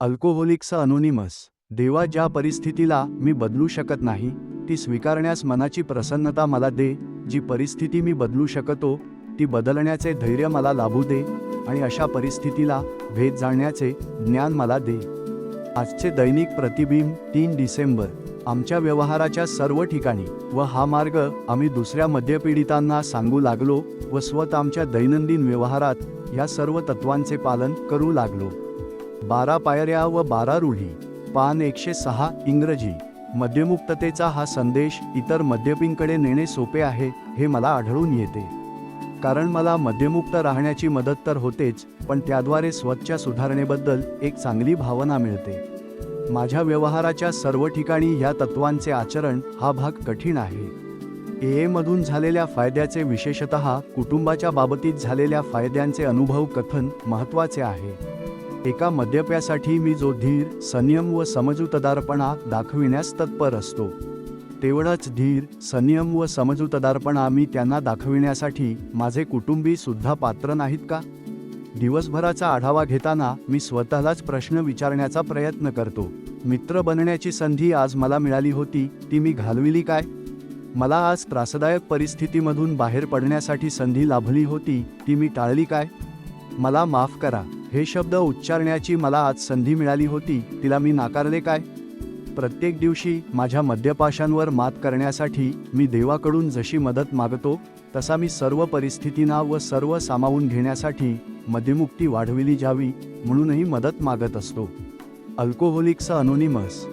Alcoholics anonymous. देवा ज्या परिस्थितीला मी बदलू शकत नाही ती स्वीकारण्यास मनाची प्रसन्नता मला दे. जी परिस्थिती मी बदलू शकतो ती बदलण्याचे धैर्य मला लाभू दे आणि अशा परिस्थितीला भेद जाणण्याचे ज्ञान मला दे. आजचे दैनिक प्रतिबिंब तीन डिसेंबर. आमच्या व्यवहाराच्या सर्व ठिकाणी व हा मार्ग आम्ही दुसऱ्या मद्यपीडितांना सांगू लागलो व स्वत आमच्या दैनंदिन व्यवहारात या सर्व तत्वांचे पालन करू लागलो. बारा पायऱ्या व बारा रूढी पान एकशे सहा इंग्रजी. मद्यमुक्ततेचा हा संदेश इतर मद्यपींकडे नेणे सोपे आहे हे मला आढळून येते. कारण मला मद्यमुक्त राहण्याची मदत तर होतेच पण त्याद्वारे स्वतःच्या सुधारणेबद्दल एक चांगली भावना मिळते. माझ्या व्यवहाराच्या सर्व ठिकाणी या तत्वांचे आचरण हा भाग कठीण आहे. ए मधून झालेल्या फायद्याचे विशेषतः कुटुंबाच्या बाबतीत झालेल्या फायद्यांचे अनुभव कथन महत्त्वाचे आहे. एका मद्यप्यासाठी मी जो धीर संयम व समजूतदारपणा दाखविण्यास तत्पर असतो. तेवढाच धीर संयम व समजूतदारपणा मी त्यांना दाखविण्यासाठी माझे कुटुंबी सुद्धा पात्र नाहीत का? दिवसभराचा आढावा घेताना मी स्वतःलाच प्रश्न विचारण्याचा प्रयत्न करतो. मित्र बनण्याची संधी आज मला मिळाली होती ती मी घालविली काय? मला आज त्रासदायक परिस्थितीमधून बाहेर पडण्यासाठी संधी लाभली होती ती मी टाळली काय? मला माफ करा. हे शब्द उच्चारण्याची मला आज संधी मिळाली होती तिला मी नाकारले काय? प्रत्येक दिवशी माझ्या मद्यपाशांवर मात करण्यासाठी मी देवाकडून जशी मदत मागतो तसा मी सर्व परिस्थितींना व सर्व सामावून घेण्यासाठी मद्यमुक्ती वाढविली जावी म्हणूनही मदत मागत असतो. Alcoholics anonymous